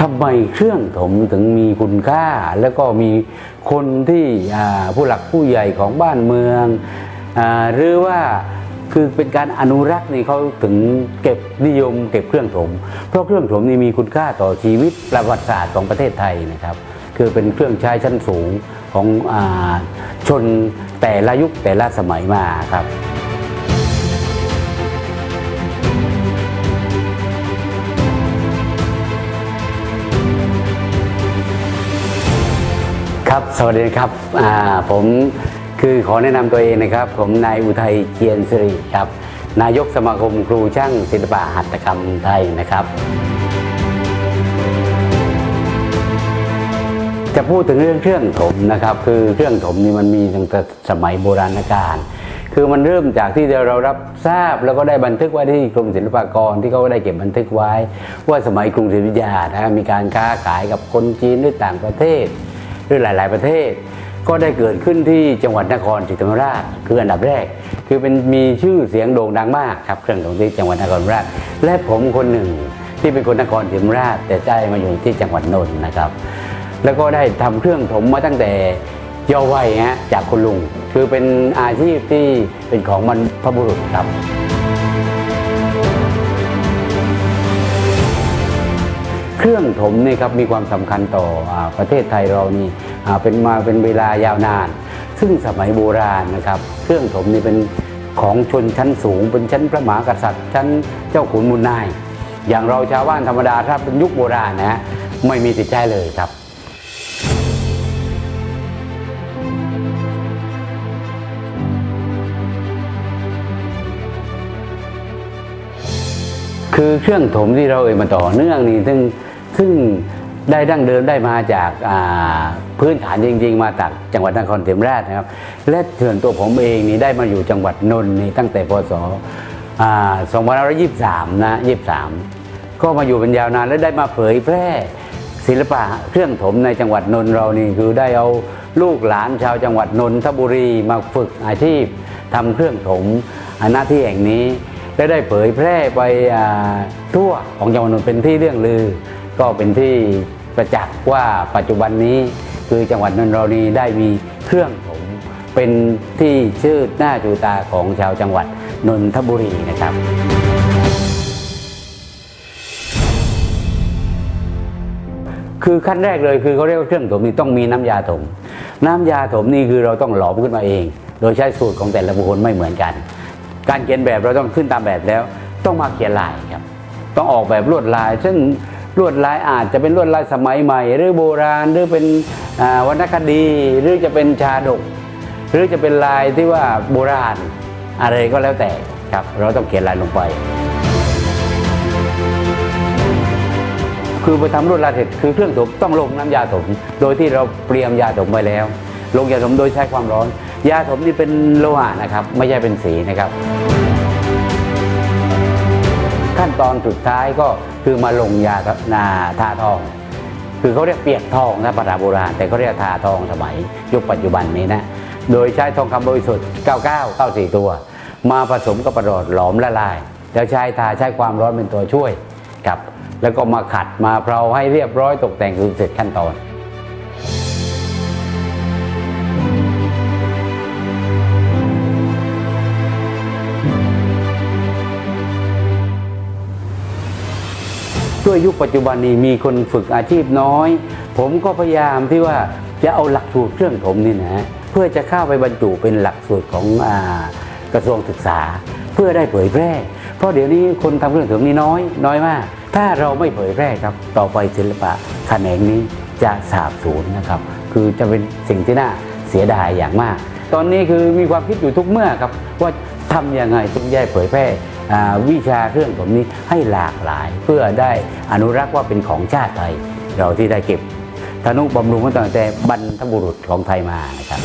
ทำไมเครื่องถมถึงมีคุณค่า แล้วก็มีคนที่ผู้หลักผู้ใหญ่ของบ้านเมืองอหรือว่าคือเป็นการอนุรักษ์นี่เขาถึงเก็บนิยมเก็บเครื่องถม เพราะเครื่องถมนี่มีคุณค่าต่อชีวิตประวัติศาสตร์ของประเทศไทยนะครับ คือเป็นเครื่องใช้ชั้นสูงของอชนแต่ละยุคแต่ละสมัยมาครับ ครับ สวัสดีครับอ่าผมคือขอแนะนำตัวเองนะครับ ผมนายอุทัยเจียนสิริครับ นายกสมาคมครูช่างศิลปะหัตถกรรมไทยนะครับ จะพูดถึงเรื่องเครื่องถมนะครับ คือเครื่องถมนี่มันมีตั้งแต่สมัยโบราณกาลคือมันเริ่มจากที่เรารับทราบแล้วก็ได้บันทึกไว้ที่กรมศิลปากรที่เขาได้เก็บบันทึกไว้ ว่าสมัยกรุงศรีอยุธยานะมีการค้าขายกับคนจีนหรือต่างประเทศ หรือหลาย ๆ ประเทศ ก็ได้เกิดขึ้นที่จังหวัดนครศรีธรรมราชคืออันดับแรก คือเป็นมีชื่อเสียงโด่งดังมากครับเครื่องถมที่จังหวัดนครศรีธรรมราช และผมคนหนึ่งที่เป็นคนนครศรีธรรมราช แต่ได้มาอยู่ที่จังหวัดนนท์นะครับ แล้วก็ได้ทำเครื่องถมมาตั้งแต่เยาว์วัยฮะจากคุณลุง คือเป็นอาชีพที่เป็นของมันพบุรุษครับ เครื่องถมนี่ครับมีความสำคัญต่ออประเทศไทยเรานี่เป็นมาเป็นเวลายาวนาน ซึ่งสมัยโบราณนะครับ เครื่องถมนี่เป็นของชนชั้นสูง เป็นชั้นพระมหากษัตริย์ ชั้นเจ้าขุนมูลนาย อย่างเราชาวบ้านธรรมดาถ้าเป็นยุคโบราณนะฮะไม่มีติดใจเลยครับคือเครื่องถมที่เราเอ่ยมาต่อเนื่องนี่ซึ่ง ซึ่งได้ดั้งเดิมได้มาจากาพื้นฐานจริง ๆ มาจากจังหวัดนครศรีธรรมราชนะครับ และส่วนตัวผมเองนี่ได้มาอยู่จังหวัดนนท์นี่ตั้งแต่พศอ่า2523 นะ 23 ก็มาอยู่เป็นยาวนานและได้มาเผยแพร่ศิลปะเครื่องถมในจังหวัดนนท์เรานี่คือได้เอาลูกหลานชาวจังหวัดนนทบุรีมาฝึกอาชีพทำเครื่องถมหน้าที่แห่งนี้และได้เผยแพร่ไปทั่วของจังหวัดนนท์เป็นที่เรื่องลือ ก็เป็นที่ประจักษ์ว่าปัจจุบันนี้คือจังหวัดนนทบุรีได้มีเครื่องถมเป็นที่ชื่อหน้าจูตาของชาวจังหวัดนนทบุรีนะครับคือขั้นแรกเลยคือเขาเรียกว่าเครื่องถมนี่ต้องมีน้ำยาถม น้ำยาถมนี่คือเราต้องหลอมขึ้นมาเอง โดยใช้สูตรของแต่ละบุคคลไม่เหมือนกัน การเขียนแบบเราต้องขึ้นตามแบบแล้ว ต้องมาเขียนลายครับ ต้องออกแบบลวดลาย ซึ่ง ลวดลายอาจจะเป็นลวดลายสมัยใหม่ หรือโบราณหรือเป็นวรรณคดี หรือจะเป็นชาดก หรือจะเป็นลายที่ว่าโบราณ อะไรก็แล้วแต่ครับ เราต้องเขียนลายลงไป คือไปทำลวดลายเสร็จคือเครื่องถมต้องลงน้ำยาถม โดยที่เราเตรียมยาถมไว้แล้ว ลงยาถมโดยใช้ความร้อน ยาถมนี่เป็นโลหะนะครับ ไม่ใช่เป็นสีนะครับ ขั้นตอนสุดท้ายก็คือมาลงยานาทาทอง คือเขาเรียกเปียกทองนะภาษาโบราณ แต่เขาเรียกทาทองสมัย ยุคปัจจุบันนี้นะ โดยใช้ทองคำบริสุทธิ์ 99 94 ตัว มาผสมกับประหลอดหลอมละลาย แล้วใช้ทาใช้ความร้อนเป็นตัวช่วยครับแล้วก็มาขัดมาเพลาให้เรียบร้อยตกแต่งคือเสร็จขั้นตอน ด้วยยุคปัจจุบันนี้มีคนฝึกอาชีพน้อย ผมก็พยายามที่ว่าจะเอาหลักสูตรเครื่องถมนี่นะเพื่อจะเข้าไปบรรจุเป็นหลักสูตรของอกระทรวงศึกษา เพื่อได้เผยแพร่ เพราะเดี๋ยวนี้คนทำเครื่องถมนี่น้อย น้อยมาก ถ้าเราไม่เผยแพร่ครับ ต่อไปศิลปะแขนงนี้จะสาบสูญนะครับ คือจะเป็นสิ่งที่น่าเสียดายอย่างมาก ตอนนี้คือมีความคิดอยู่ทุกเมื่อครับว่าทำยังไงถึงจะเผยแพร่ วิชาเครื่องผมนี้ให้หลากหลาย เพื่อได้อนุรักษ์ว่าเป็นของชาติไทย เราที่ได้เก็บธนุบำรุงมาตั้งแต่บรรพบุรุษของไทยมานะครับ